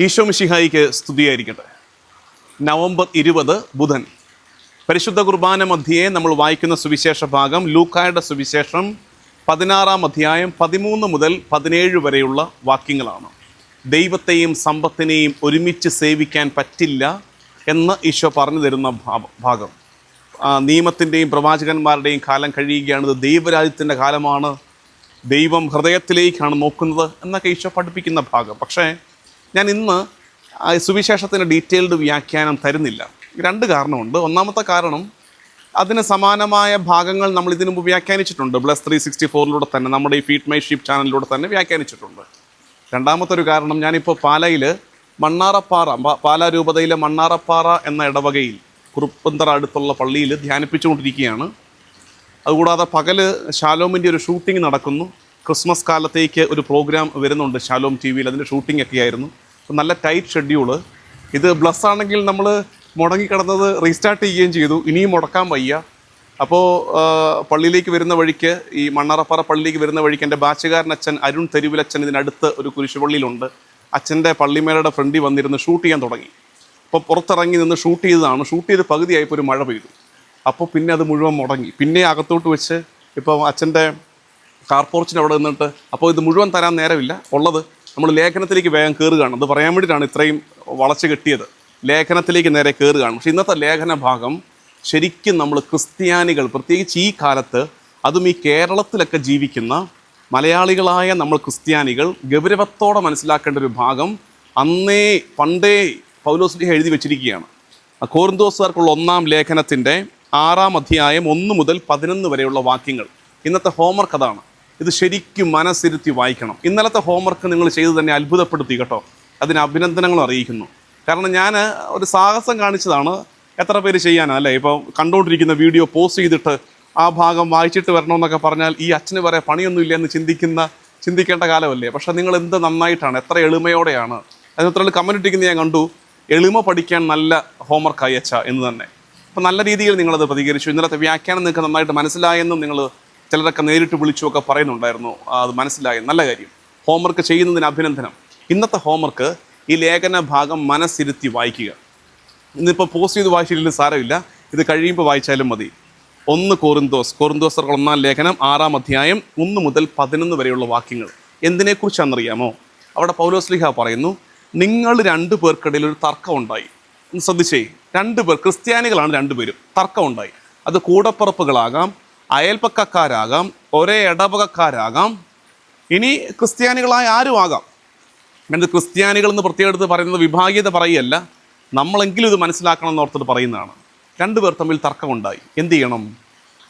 ഈശോ മിഷിഹായിക്ക് സ്തുതിയായിരിക്കട്ടെ. നവംബർ ഇരുപത് ബുധൻ. പരിശുദ്ധ കുർബാന മധ്യയെ നമ്മൾ വായിക്കുന്ന സുവിശേഷ ഭാഗം ലൂക്കായുടെ സുവിശേഷം പതിനാറാം അധ്യായം പതിമൂന്ന് മുതൽ പതിനേഴ് വരെയുള്ള വാക്യങ്ങളാണ്. ദൈവത്തെയും സമ്പത്തിനെയും ഒരുമിച്ച് സേവിക്കാൻ പറ്റില്ല എന്ന് ഈശോ പറഞ്ഞു തരുന്ന ഭാഗം. നിയമത്തിന്റെയും പ്രവാചകന്മാരുടെയും കാലം കഴിയുകയാണ്. ഇത് ദൈവരാജ്യത്തിന്റെ കാലമാണ്. ദൈവം ഹൃദയത്തിലേക്കാണ് നോക്കുന്നത് എന്നൊക്കെ ഈശോ പഠിപ്പിക്കുന്ന ഭാഗം. പക്ഷേ ഞാൻ ഇന്ന് സുവിശേഷത്തിന്റെ ഡീറ്റെയിൽഡ് വ്യാഖ്യാനം തരുന്നില്ല. രണ്ട് കാരണമുണ്ട്. ഒന്നാമത്തെ കാരണം അതിന് സമാനമായ ഭാഗങ്ങൾ നമ്മൾ ഇതിനു മുമ്പ് വ്യാഖ്യാനിച്ചിട്ടുണ്ട്. പ്ലസ് ത്രീ സിക്സ്റ്റി ഫോറിലൂടെ തന്നെ നമ്മുടെ ഈ ഫീറ്റ് മൈ ഷീപ്പ് ചാനലിലൂടെ തന്നെ വ്യാഖ്യാനിച്ചിട്ടുണ്ട്. രണ്ടാമത്തെ ഒരു കാരണം ഞാനിപ്പോൾ പാലയിൽ മണ്ണാറപ്പാറ പാല രൂപതയിലെ മണ്ണാറപ്പാറ എന്ന ഇടവകയിൽ കുറുപ്പന്തറ അടുത്തുള്ള പള്ളിയിൽ ധ്യാനിപ്പിച്ചുകൊണ്ടിരിക്കുകയാണ്. അതുകൂടാതെ പകൽ ഷാലോമിന്റെ ഒരു ഷൂട്ടിംഗ് നടക്കുന്നു. ക്രിസ്മസ് കാലത്തേക്ക് ഒരു പ്രോഗ്രാം വരുന്നുണ്ട് ഷാലോം ടി വിയിൽ. അതിന്റെ ഷൂട്ടിംഗ് ഒക്കെ ആയിരുന്നു നല്ല ടൈറ്റ് ഷെഡ്യൂൾ. ഇത് ബ്ലസ് ആണെങ്കിൽ നമ്മൾ മുടങ്ങിക്കിടന്നത് റീസ്റ്റാർട്ട് ചെയ്യുകയും ചെയ്തു. ഇനിയും മുടക്കാൻ വയ്യ. അപ്പോൾ പള്ളിയിലേക്ക് വരുന്ന വഴിക്ക് ഈ മണ്ണാറപ്പാറ പള്ളിയിലേക്ക് വരുന്ന വഴിക്ക് എന്റെ ബാച്ചുകാരൻ അച്ഛൻ അരുൺ തെരുവിലച്ഛൻ ഇതിനടുത്ത് ഒരു കുരിശുപള്ളിയിലുണ്ട്. അച്ഛന്റെ പള്ളിമേലയുടെ ഫ്രണ്ടിൽ വന്നിരുന്ന് ഷൂട്ട് ചെയ്യാൻ തുടങ്ങി. അപ്പോൾ പുറത്തിറങ്ങി നിന്ന് ഷൂട്ട് ചെയ്തതാണ്. ഷൂട്ട് ചെയ്ത് പകുതിയായപ്പോൾ ഒരു മഴ പെയ്തു. അപ്പോൾ പിന്നെ അത് മുഴുവൻ മുടങ്ങി. പിന്നെ അകത്തോട്ട് വെച്ച് ഇപ്പോൾ അച്ഛന്റെ കാർ പോർച്ചിന് അവിടെ നിന്നിട്ട് അപ്പോൾ ഇത് മുഴുവൻ തരാൻ നേരമില്ല. ഉള്ളത് നമ്മൾ ലേഖനത്തിലേക്ക് വേഗം കയറുകയാണ് അത് പറയാൻ വേണ്ടിയിട്ടാണ് ഇത്രയും വളച്ച് കെട്ടിയത്. ലേഖനത്തിലേക്ക് നേരെ കയറുകയാണ് പക്ഷേ ഇന്നത്തെ ലേഖന ഭാഗം ശരിക്കും നമ്മൾ ക്രിസ്ത്യാനികൾ പ്രത്യേകിച്ച് ഈ കാലത്ത് അതും ഈ കേരളത്തിലൊക്കെ ജീവിക്കുന്ന മലയാളികളായ നമ്മൾ ക്രിസ്ത്യാനികൾ ഗൗരവത്തോടെ മനസ്സിലാക്കേണ്ട ഒരു ഭാഗം അന്നേ പണ്ടേ പൗലോസ്ലിഹ എഴുതി വെച്ചിരിക്കുകയാണ്. കോറിന്തോസുകാർക്കുള്ള ഒന്നാം ലേഖനത്തിന്റെ ആറാം അധ്യായം ഒന്ന് മുതൽ പതിനൊന്ന് വരെയുള്ള വാക്യങ്ങൾ. ഇന്നത്തെ ഹോംവർക്ക് അതാണ്. ഇത് ശരിക്കും മനസ്സിരുത്തി വായിക്കണം. ഇന്നലത്തെ ഹോംവർക്ക് നിങ്ങൾ ചെയ്ത് തന്നെ അത്ഭുതപ്പെടുത്തി കേട്ടോ. അതിന് അഭിനന്ദനങ്ങൾ അറിയിക്കുന്നു. കാരണം ഞാൻ ഒരു സാഹസം കാണിച്ചതാണ് എത്ര പേര് ചെയ്യാനാണ് അല്ലേ? ഇപ്പോൾ കണ്ടുകൊണ്ടിരിക്കുന്ന വീഡിയോ പോസ്റ്റ് ചെയ്തിട്ട് ആ ഭാഗം വായിച്ചിട്ട് വരണമെന്നൊക്കെ പറഞ്ഞാൽ ഈ അച്ഛന് വരെ പണിയൊന്നുമില്ല എന്ന് ചിന്തിക്കുന്ന ചിന്തിക്കേണ്ട കാലമല്ലേ? പക്ഷെ നിങ്ങൾ എന്ത് നന്നായിട്ടാണ് എത്ര എളിമയോടെയാണ്. അതിനത്ര ഇട്ടിരിക്കുന്നത് ഞാൻ കണ്ടു എളിമ പഠിക്കാൻ നല്ല ഹോംവർക്ക് അയച്ച എന്ന് തന്നെ. അപ്പം നല്ല രീതിയിൽ നിങ്ങളത് പ്രതികരിച്ചു. ഇന്നലത്തെ വ്യാഖ്യാനം നിങ്ങൾക്ക് നന്നായിട്ട് മനസ്സിലായെന്നും നിങ്ങൾ ചിലരൊക്കെ നേരിട്ട് വിളിച്ചുമൊക്കെ പറയുന്നുണ്ടായിരുന്നു. അത് മനസ്സിലായി. നല്ല കാര്യം. ഹോംവർക്ക് ചെയ്യുന്നതിന് അഭിനന്ദനം. ഇന്നത്തെ ഹോംവർക്ക് ഈ ലേഖന ഭാഗം മനസ്സിരുത്തി വായിക്കുക. ഇന്നിപ്പോൾ പോസ്റ്റ് ചെയ്ത് വായിച്ചില്ലെങ്കിലും സാരമില്ല. ഇത് കഴിയുമ്പോൾ വായിച്ചാലും മതി. ഒന്ന് കോറിന്തോസ് കോറിന്തോസർ ഒന്നാം ലേഖനം ആറാം അധ്യായം ഒന്ന് മുതൽ പതിനൊന്ന് വരെയുള്ള വാക്യങ്ങൾ. എന്തിനെക്കുറിച്ചാണെന്നറിയാമോ? അവിടെ പൗലോസ്ലിഹ പറയുന്നു നിങ്ങൾ രണ്ടു പേർക്കിടയിൽ ഒരു തർക്കം ഉണ്ടായി. ശ്രദ്ധിച്ചേ. രണ്ട് പേർ ക്രിസ്ത്യാനികളാണ് രണ്ടുപേരും. തർക്കമുണ്ടായി അത് കൂടപ്പറപ്പുകളാകാം അയൽപ്പക്കക്കാരാകാം ഒരേ ഇടവകക്കാരാകാം. ഇനി ക്രിസ്ത്യാനികളായ ആരും ആകാം. എന്നിട്ട് ക്രിസ്ത്യാനികൾ എന്ന് പ്രത്യേകത്ത് പറയുന്നത് വിഭാഗീയത പറയല്ല നമ്മളെങ്കിലും ഇത് മനസ്സിലാക്കണം എന്നോർത്തിട്ട് പറയുന്നതാണ്. രണ്ടുപേർ തമ്മിൽ തർക്കമുണ്ടായി. എന്ത് ചെയ്യണം?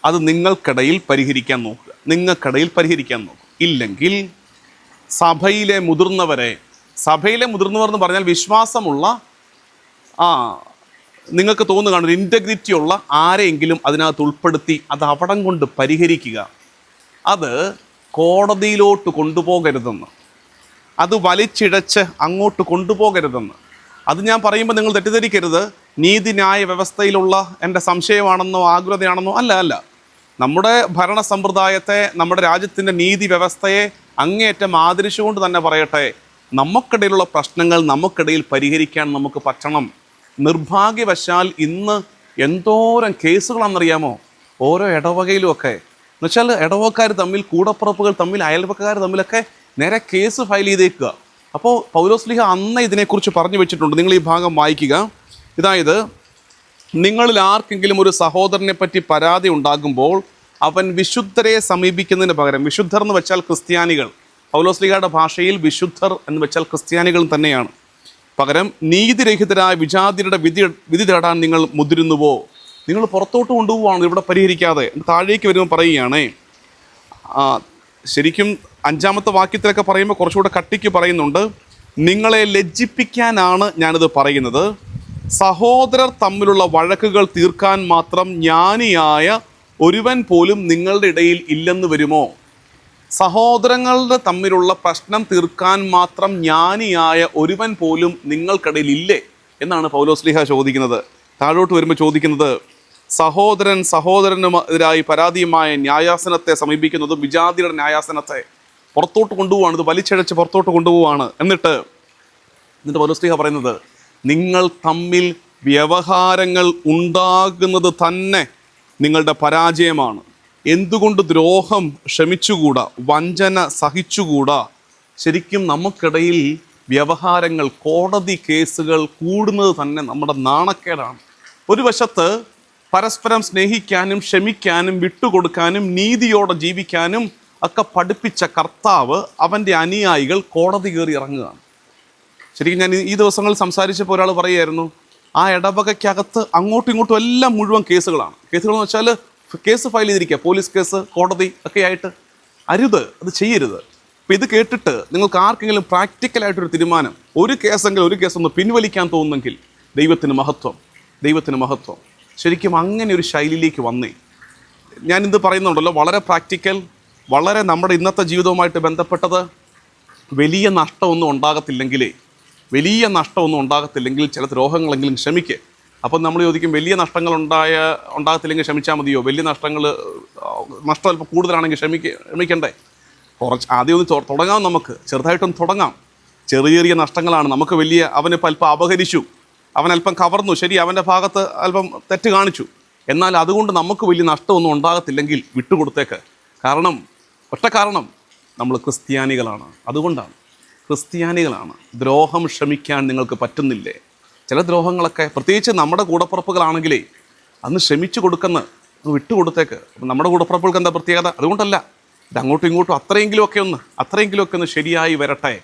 അത് നിങ്ങൾക്കിടയിൽ പരിഹരിക്കാൻ നോക്കുക. നിങ്ങൾക്കിടയിൽ പരിഹരിക്കാൻ നോക്കുക. ഇല്ലെങ്കിൽ സഭയിലെ മുതിർന്നവരെ സഭയിലെ മുതിർന്നവർ എന്ന് പറഞ്ഞാൽ വിശ്വാസമുള്ള ആ നിങ്ങൾക്ക് തോന്നുകയാണ് ഒരു ഇന്റഗ്രിറ്റി ഉള്ള ആരെയെങ്കിലും അതിനകത്ത് ഉൾപ്പെടുത്തി അത് അവിടം കൊണ്ട് പരിഹരിക്കുക. അത് കോടതിയിലോട്ട് കൊണ്ടുപോകരുതെന്ന്. അത് വലിച്ചിഴച്ച് അങ്ങോട്ട് കൊണ്ടുപോകരുതെന്ന്. അത് ഞാൻ പറയുമ്പോൾ നിങ്ങൾ തെറ്റിദ്ധരിക്കരുത്. നീതിന്യായ വ്യവസ്ഥയിലുള്ള എന്റെ സംശയമാണെന്നോ ആഗ്രതയാണെന്നോ അല്ല അല്ല. നമ്മുടെ ഭരണ സമ്പ്രദായത്തെ നമ്മുടെ രാജ്യത്തിന്റെ നീതി വ്യവസ്ഥയെ അങ്ങേയറ്റം ആദരിച്ചുകൊണ്ട് തന്നെ പറയട്ടെ. നമുക്കിടയിലുള്ള പ്രശ്നങ്ങൾ നമുക്കിടയിൽ പരിഹരിക്കാൻ നമുക്ക് പറ്റണം. നിർഭാഗ്യവശാൽ ഇന്ന് എന്തോരം കേസുകളാണെന്നറിയാമോ? ഓരോ ഇടവകയിലും ഇടവകയിലുമൊക്കെ എന്നുവെച്ചാൽ ഇടവക്കാർ തമ്മിൽ കൂടപ്പുറപ്പുകൾ തമ്മിൽ അയൽവക്കാർ തമ്മിലൊക്കെ നേരെ കേസ് ഫയൽ ചെയ്തേക്കുക. അപ്പോൾ പൗലോസ്ലിഹ അന്ന് ഇതിനെക്കുറിച്ച് പറഞ്ഞു വെച്ചിട്ടുണ്ട്. നിങ്ങൾ ഈ ഭാഗം വായിക്കുക. ഇതായത് നിങ്ങളിൽ ആർക്കെങ്കിലും ഒരു സഹോദരനെ പറ്റി പരാതി ഉണ്ടാകുമ്പോൾ അവൻ വിശുദ്ധരെ സമീപിക്കുന്നതിന് പകരം വിശുദ്ധർ എന്ന് വെച്ചാൽ ക്രിസ്ത്യാനികൾ. പൗലോസ്ലിഹയുടെ ഭാഷയിൽ വിശുദ്ധർ എന്ന് വെച്ചാൽ ക്രിസ്ത്യാനികൾ തന്നെയാണ്. പകരം നീതിരഹിതരായ വിജാതിയുടെ വിധി വിധി തേടാൻ നിങ്ങൾ മുതിരുന്നുവോ? നിങ്ങൾ പുറത്തോട്ട് കൊണ്ടുപോവാണ് ഇവിടെ പരിഹരിക്കാതെ. താഴേക്ക് വരുമ്പോൾ പറയുകയാണേ ശരിക്കും അഞ്ചാമത്തെ വാക്യത്തിലൊക്കെ പറയുമ്പോൾ കുറച്ചുകൂടെ കട്ടിക്ക് പറയുന്നുണ്ട് നിങ്ങളെ ലജ്ജിപ്പിക്കാനാണ് ഞാനിത് പറയുന്നത്. സഹോദരർ തമ്മിലുള്ള വഴക്കുകൾ തീർക്കാൻ മാത്രം ജ്ഞാനിയായ ഒരുവൻ പോലും നിങ്ങളുടെ ഇടയിൽ ഇല്ലെന്ന് വരുമോ? സഹോദരങ്ങളുടെ തമ്മിലുള്ള പ്രശ്നം തീർക്കാൻ മാത്രം ജ്ഞാനിയായ ഒരുവൻ പോലും നിങ്ങൾക്കിടയിൽ ഇല്ലേ എന്നാണ് പൗലോസ്ലിഹ ചോദിക്കുന്നത്. താഴോട്ട് വരുമ്പോൾ ചോദിക്കുന്നത് സഹോദരൻ സഹോദരനുമെതിരായി പരാതിയുമായ ന്യായാസനത്തെ സമീപിക്കുന്നതും വിജാതിയുടെ ന്യായാസനത്തെ പുറത്തോട്ട് കൊണ്ടുപോവാണ് ഇത് വലിച്ചഴച്ച് പുറത്തോട്ട് കൊണ്ടുപോവാണ്. എന്നിട്ട് എന്നിട്ട് പൗലോസ്ലിഹ പറയുന്നത് നിങ്ങൾ തമ്മിൽ വ്യവഹാരങ്ങൾ ഉണ്ടാകുന്നത് തന്നെ നിങ്ങളുടെ പരാജയമാണ്. എന്തുകൊണ്ട് ദ്രോഹം ക്ഷമിച്ചുകൂടാ വഞ്ചന സഹിച്ചുകൂടാ? ശരിക്കും നമുക്കിടയിൽ വ്യവഹാരങ്ങൾ കോടതി കേസുകൾ കൂടുന്നത് തന്നെ നമ്മുടെ നാണക്കേടാണ്. ഒരു വശത്ത് പരസ്പരം സ്നേഹിക്കാനും ക്ഷമിക്കാനും വിട്ടുകൊടുക്കാനും നീതിയോടെ ജീവിക്കാനും ഒക്കെ പഠിപ്പിച്ച കർത്താവ് അവന്റെ അനുയായികൾ കോടതി കയറി ഇറങ്ങുകയാണ്. ശരിക്കും ഞാൻ ഈ- ദിവസങ്ങളിൽ സംസാരിച്ചപ്പോൾ ഒരാൾ പറയുമായിരുന്നു ആ ഇടവകയ്ക്കകത്ത് അങ്ങോട്ടും ഇങ്ങോട്ടും എല്ലാം മുഴുവൻ കേസുകളാണ്. കേസുകളെന്ന് വെച്ചാൽ കേസ് ഫയൽ ചെയ്തിരിക്കുക പോലീസ് കേസ് കോടതി ഒക്കെ ആയിട്ട്. അരുത് അത് ചെയ്യരുത്. അപ്പം ഇത് കേട്ടിട്ട് നിങ്ങൾക്ക് ആർക്കെങ്കിലും പ്രാക്ടിക്കലായിട്ടൊരു തീരുമാനം ഒരു കേസെങ്കിലും ഒരു കേസൊന്ന് പിൻവലിക്കാൻ തോന്നുന്നെങ്കിൽ ദൈവത്തിന് മഹത്വം ദൈവത്തിന് മഹത്വം. ശരിക്കും അങ്ങനെ ഒരു ശൈലിയിലേക്ക് വന്നേ. ഞാൻ ഇത് പറയുന്നുണ്ടല്ലോ വളരെ പ്രാക്ടിക്കൽ വളരെ നമ്മുടെ ഇന്നത്തെ ജീവിതവുമായിട്ട് ബന്ധപ്പെട്ടത് വലിയ നഷ്ടമൊന്നും ഉണ്ടാകത്തില്ലെങ്കിലേ വലിയ നഷ്ടമൊന്നും ഉണ്ടാകത്തില്ലെങ്കിൽ ചില ദ്രോഹങ്ങളെങ്കിലും ക്ഷമിക്ക്. അപ്പം നമ്മൾ ചോദിക്കും വലിയ നഷ്ടങ്ങൾ ഉണ്ടായ ഉണ്ടാകത്തില്ലെങ്കിൽ ക്ഷമിച്ചാൽ മതിയോ? വലിയ നഷ്ടങ്ങൾ നഷ്ടം അല്പം കൂടുതലാണെങ്കിൽ ക്ഷമിക്ക ക്ഷമിക്കണ്ടേ? കുറച്ച് ആദ്യം ഒന്ന് തുടങ്ങാം നമുക്ക്. ചെറുതായിട്ടൊന്ന് തുടങ്ങാം. ചെറിയ ചെറിയ നഷ്ടങ്ങളാണ്. നമുക്ക് വലിയ അവനിപ്പോൾ അല്പം അപഹരിച്ചു. അവൻ അല്പം കവർന്നു. ശരി അവന്റെ ഭാഗത്ത് അല്പം തെറ്റ് കാണിച്ചു. എന്നാൽ അതുകൊണ്ട് നമുക്ക് വലിയ നഷ്ടമൊന്നും ഉണ്ടാകത്തില്ലെങ്കിൽ വിട്ടുകൊടുത്തേക്ക്. കാരണം ഒറ്റ കാരണം നമ്മൾ ക്രിസ്ത്യാനികളാണ്. അതുകൊണ്ടാണ്. ക്രിസ്ത്യാനികളാണ്. ദ്രോഹം ക്ഷമിക്കാൻ നിങ്ങൾക്ക് പറ്റുന്നില്ലേ? ചില ദ്രോഹങ്ങളൊക്കെ പ്രത്യേകിച്ച് നമ്മുടെ കൂടപ്പുറപ്പുകളാണെങ്കിലേ അന്ന് ക്ഷമിച്ചു കൊടുക്കുന്ന വിട്ടുകൊടുത്തേക്ക്. നമ്മുടെ കൂടപ്പുറപ്പുകൾക്ക് എന്താ പ്രത്യേകത? അതുകൊണ്ടല്ല. ഇത് അങ്ങോട്ടും ഇങ്ങോട്ടും അത്രയെങ്കിലുമൊക്കെ ഒന്ന് അത്രയെങ്കിലും ഒക്കെ ഒന്ന് ശരിയായി വരട്ടെ.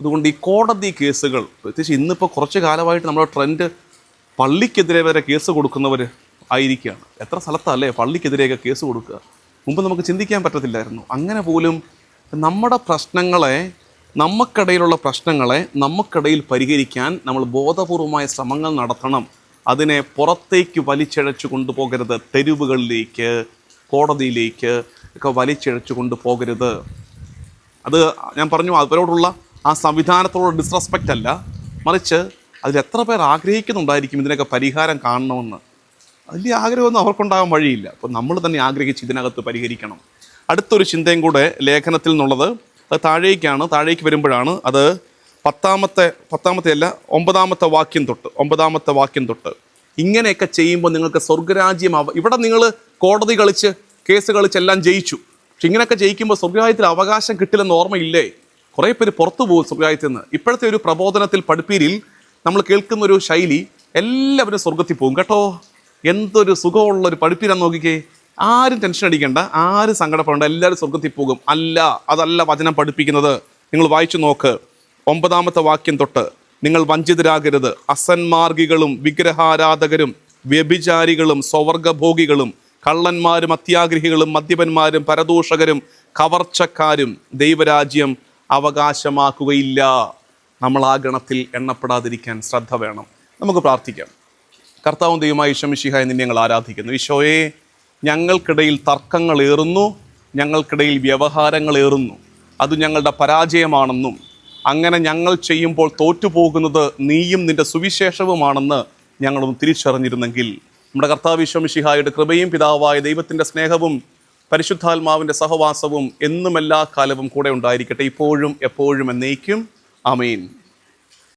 അതുകൊണ്ട് ഈ കോടതി കേസുകൾ പ്രത്യേകിച്ച് ഇന്നിപ്പോൾ കുറച്ച് കാലമായിട്ട് നമ്മുടെ ട്രെൻഡ് പള്ളിക്കെതിരെ വരെ കേസ് കൊടുക്കുന്നവർ ആയിരിക്കുകയാണ്. എത്ര സ്ഥലത്തല്ലേ പള്ളിക്കെതിരെയൊക്കെ കേസ് കൊടുക്കുക? മുമ്പ് നമുക്ക് ചിന്തിക്കാൻ പറ്റത്തില്ലായിരുന്നു. അങ്ങനെ പോലും നമ്മുടെ പ്രശ്നങ്ങളെ നമുക്കിടയിലുള്ള പ്രശ്നങ്ങളെ നമുക്കിടയിൽ പരിഹരിക്കാൻ നമ്മൾ ബോധപൂർവമായ ശ്രമങ്ങൾ നടത്തണം. അതിനെ പുറത്തേക്ക് വലിച്ചിഴച്ചു കൊണ്ടുപോകരുത്. തെരുവുകളിലേക്ക് കോടതിയിലേക്ക് ഒക്കെ വലിച്ചിഴച്ചു കൊണ്ടുപോകരുത്. അത് ഞാൻ പറഞ്ഞു അവരോടുള്ള ആ സംവിധാനത്തോടുള്ള ഡിസ്റെസ്പെക്റ്റ് അല്ല. മറിച്ച് അതിൽ എത്ര പേർ ആഗ്രഹിക്കുന്നുണ്ടായിരിക്കും ഇതിനൊക്കെ പരിഹാരം കാണണമെന്ന്. വലിയ ആഗ്രഹമൊന്നും അവർക്കുണ്ടാകാൻ വഴിയില്ല. അപ്പോൾ നമ്മൾ തന്നെ ആഗ്രഹിച്ച് ഇതിനകത്ത് പരിഹരിക്കണം. അടുത്തൊരു ചിന്തയും കൂടെ ലേഖനത്തിൽ നിന്നുള്ളത് അത് താഴേക്കാണ് താഴേക്ക് വരുമ്പോഴാണ് അത് പത്താമത്തെ പത്താമത്തെ അല്ല ഒമ്പതാമത്തെ വാക്യം തൊട്ട് ഒമ്പതാമത്തെ വാക്യം തൊട്ട്. ഇങ്ങനെയൊക്കെ ചെയ്യുമ്പോൾ നിങ്ങൾക്ക് സ്വർഗരാജ്യം അവ ഇവിടെ നിങ്ങൾ കോടതി കളിച്ച് കേസ് കളിച്ച് എല്ലാം ജയിച്ചു. പക്ഷെ ഇങ്ങനെയൊക്കെ ജയിക്കുമ്പോൾ സ്വർഗരാജ്യത്തിൽ അവകാശം കിട്ടില്ലെന്ന് ഓർമ്മയില്ലേ? കുറേ പേര് പുറത്തു പോകും സ്വർഗരാജ്യത്തിൽ നിന്ന്. ഇപ്പോഴത്തെ ഒരു പ്രബോധനത്തിൽ പഠിപ്പീരിൽ നമ്മൾ കേൾക്കുന്ന ഒരു ശൈലി എല്ലാവരും സ്വർഗത്തിൽ പോകും. കേട്ടോ? എന്തൊരു സുഖമുള്ള ഒരു പഠിപ്പീരാന്ന് നോക്കിക്കേ. ആരും ടെൻഷൻ അടിക്കേണ്ട ആരും സങ്കടപ്പെടേണ്ട എല്ലാവരും സ്വർഗത്തിൽ പോകും. അല്ല അതല്ല വചനം പഠിപ്പിക്കുന്നത്. നിങ്ങൾ വായിച്ചു നോക്ക്. ഒമ്പതാമത്തെ വാക്യം തൊട്ട് നിങ്ങൾ വഞ്ചിതരാകരുത്. അസന്മാർഗികളും വിഗ്രഹാരാധകരും വ്യഭിചാരികളും സ്വവർഗഭോഗികളും കള്ളന്മാരും അത്യാഗ്രഹികളും മദ്യപന്മാരും പരദൂഷകരും കവർച്ചക്കാരും ദൈവരാജ്യം അവകാശമാക്കുകയില്ല. നമ്മൾ ആ ഗണത്തിൽ എണ്ണപ്പെടാതിരിക്കാൻ ശ്രദ്ധ വേണം. നമുക്ക് പ്രാർത്ഥിക്കാം. കർത്താവും ദൈവമായി ഈശോമിശിഹായി നിന്നെ ഞങ്ങൾ ആരാധിക്കുന്നു. ഈശോയെ ഞങ്ങൾക്കിടയിൽ തർക്കങ്ങൾ ഏറുന്നു ഞങ്ങൾക്കിടയിൽ വ്യവഹാരങ്ങൾ ഏറുന്നു. അത് ഞങ്ങളുടെ പരാജയമാണെന്നും അങ്ങനെ ഞങ്ങൾ ചെയ്യുമ്പോൾ തോറ്റുപോകുന്നത് നീയും നിന്റെ സുവിശേഷവുമാണെന്ന് ഞങ്ങളൊന്ന് തിരിച്ചറിഞ്ഞിരുന്നെങ്കിൽ നമ്മുടെ കർത്താവ് വിശ്വമിഷിഹായുടെ കൃപയും പിതാവായ ദൈവത്തിന്റെ സ്നേഹവും പരിശുദ്ധാത്മാവിന്റെ സഹവാസവും എന്നും എല്ലാ കാലവും കൂടെ ഉണ്ടായിരിക്കട്ടെ. ഇപ്പോഴും എപ്പോഴും എന്നേക്കും. അമീൻ